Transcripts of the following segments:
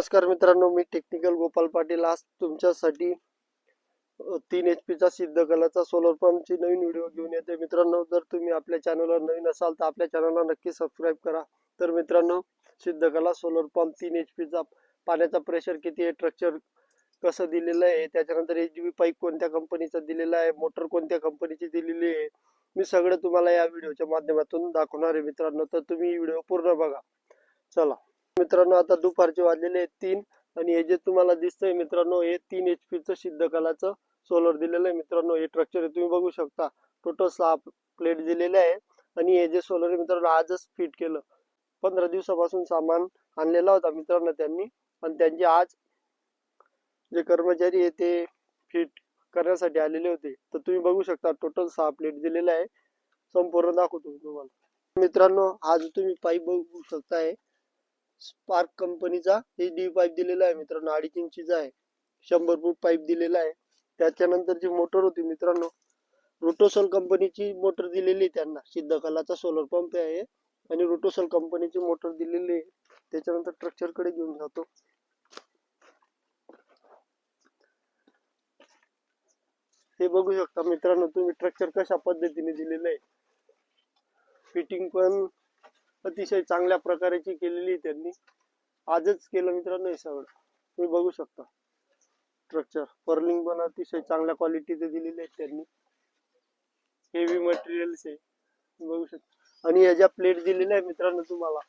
नमस्कार मित्रांनो मी टेक्निकल गोपाल पाटील. आज तुमच्यासाठी तीन एच पीचा सिद्ध कलाचा सोलर पंपची नवीन व्हिडिओ घेऊन येते मित्रांनो जर तुम्ही आपल्या चॅनलवर नवीन असाल तर आपल्या चॅनलला नक्की सबस्क्राईब करा. तर मित्रांनो सिद्ध कला सोलर पंप तीन एच पीचा पाण्याचा प्रेशर किती आहे स्ट्रक्चर कसं दिलेलं आहे त्याच्यानंतर एच डी बी पाईप कोणत्या कंपनीचा दिलेला आहे मोटर कोणत्या कंपनीची दिलेली आहे मी सगळं तुम्हाला या व्हिडिओच्या माध्यमातून दाखवणार आहे मित्रांनो. तर तुम्ही व्हिडिओ पूर्ण बघा. चला. मित्रांनो आता दुपारचे वाजलेले आहेत तीन आणि हे जे तुम्हाला दिसतंय मित्रांनो हे तीन एच पीचं सिद्ध कलाचं सोलर दिलेलं आहे मित्रांनो. हे स्ट्रक्चर तुम्ही बघू शकता. टोटल सहा प्लेट दिलेले आहे आणि हे जे सोलर मित्रांनो आजच फिट केलं. पंधरा दिवसापासून सामान आणलेला होता मित्रांनो त्यांनी आणि त्यांचे आज जे कर्मचारी आहे ते फिट करण्यासाठी आलेले होते. तर तुम्ही बघू शकता टोटल सहा प्लेट दिलेले आहे. संपूर्ण दाखवतो तुम्हाला. मित्रांनो आज तुम्ही पाईप बघू शकताय स्पार्क कंपनीचा एच डी पाईप दिलेला आहे मित्रांनो. अडीच इंचीचा आहे. शंभर फूट पाईप दिलेला आहे. त्याच्यानंतर जी मोटर होती मित्रांनो रोटोसल कंपनीची मोटर दिलेली आहे त्यांना. सिद्धकलाचा सोलर पंप आहे आणि रोटोसल कंपनीची मोटर दिलेली आहे. त्याच्यानंतर स्ट्रक्चरकडे घेऊन जातो. हे बघू शकता मित्रांनो तुम्ही स्ट्रक्चर कशा पद्धतीने दिलेलं आहे. फिटिंग पण अतिशय चांगल्या प्रकारेची केलेली आहे त्यांनी. आजच केलं मित्रांनो हे सगळं. तुम्ही बघू शकता. स्ट्रक्चर पर्लिंग पण अतिशय चांगल्या क्वालिटीचे दिलेले आहेत त्यांनी. हेवी मटेरियल्स आहे. बघू शकता. आणि ह्या ज्या प्लेट दिलेल्या आहे मित्रांनो तुम्हाला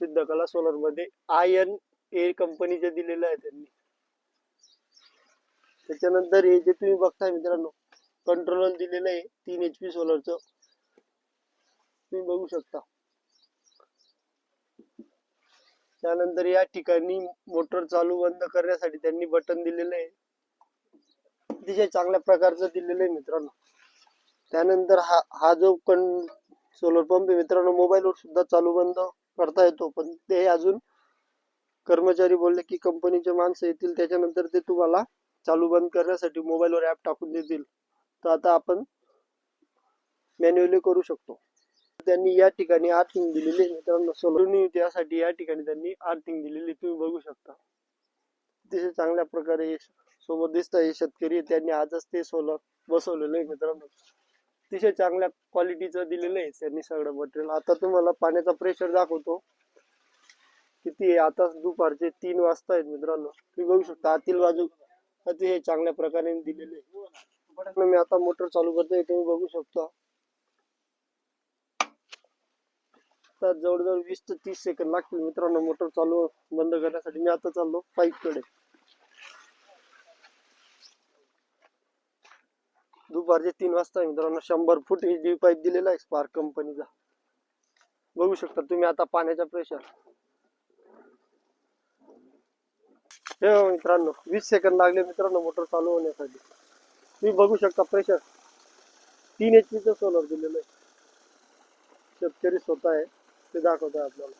सिद्ध कला सोलरमध्ये आय एन ए कंपनीचे दिलेलं आहे त्यांनी. त्याच्यानंतर हे जे तुम्ही बघताय मित्रांनो कंट्रोलर दिलेलं आहे तीन एच पी सोलरचं तुम्ही बघू शकता. त्यानंतर या ठिकाणी मोटर चालू बंद करण्यासाठी त्यांनी बटन दिलेलं आहे. अतिशय चांगल्या प्रकारचं दिलेलं आहे मित्रांनो. त्यानंतर हा हा जो कण सोलर पंप आहे मित्रांनो मोबाईलवर सुद्धा चालू बंद करता येतो. पण ते अजून कर्मचारी बोलले की कंपनीचे माणसं येतील त्याच्यानंतर ते तुम्हाला चालू बंद करण्यासाठी मोबाईलवर ऍप टाकून देतील. तर आता आपण मॅन्युअली करू शकतो. त्यांनी या ठिकाणी आर्थिंग दिलेली मित्रांनो सोलर त्यासाठी या ठिकाणी त्यांनी आर्थिंग दिलेली तुम्ही बघू शकता. अतिशय चांगल्या प्रकारे सोबत दिसत आहे शेतकरी त्यांनी आजच ते सोलर बसवलेलं आहे मित्रांनो. अतिशय चांगल्या क्वालिटीचं दिलेलं आहे त्यांनी सगळं मटेरियल आता तुम्हाला पाण्याचा प्रेशर दाखवतो. किती आहे? आता दुपारचे तीन वाजता आहेत मित्रांनो. तुम्ही बघू शकता. आतील बाजू अतिशय चांगल्या प्रकारे दिलेले आहे. मी आता मोटर चालू करतोय. तुम्ही बघू शकता. आता जवळजवळ वीस ते तीस सेकंद लागतील मित्रांनो. मोटर चालू बंद करण्यासाठी मी आता चाललो पाईपकडे दुपारचे तीन वाजता मित्रांनो. शंभर फूट एच डी पाईप दिलेला आहे स्पार्क कंपनीचा बघू शकता तुम्ही आता पाण्याचा प्रेशर हे मित्रांनो वीस सेकंद लागले मित्रांनो मोटर चालू होण्यासाठी. तुम्ही बघू शकता प्रेशर तीन एच पीचं सोलर दिलेलं आहे. शेतकरी स्वतः आहे. ते दाखवत आहे आपल्याला.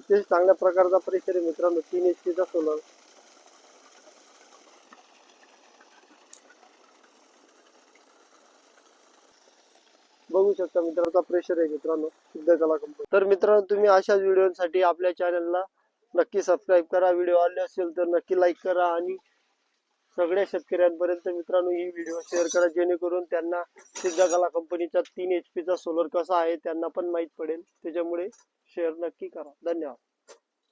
तेच चांगल्या प्रकारचा प्रेशर आहे मित्रांनो तीन एच पीचा सोलर. बघू शकता मित्रांचा प्रेशर आहे मित्रांनो सिद्ध कला कंपनी तर मित्रांनो तुम्ही अशाच व्हिडिओसाठी आपल्या चॅनलला नक्की सबस्क्राईब करा. व्हिडिओ आले असेल तर नक्की लाईक करा आणि सगळ्या शेतकऱ्यांपर्यंत मित्रांनो ही व्हिडिओ शेअर करा जेणेकरून त्यांना सिद्ध कला कंपनीचा तीन एच पीचा सोलर कसा आहे त्यांना पण माहीत पडेल. त्याच्यामुळे शेअर नक्की करा. धन्यवाद.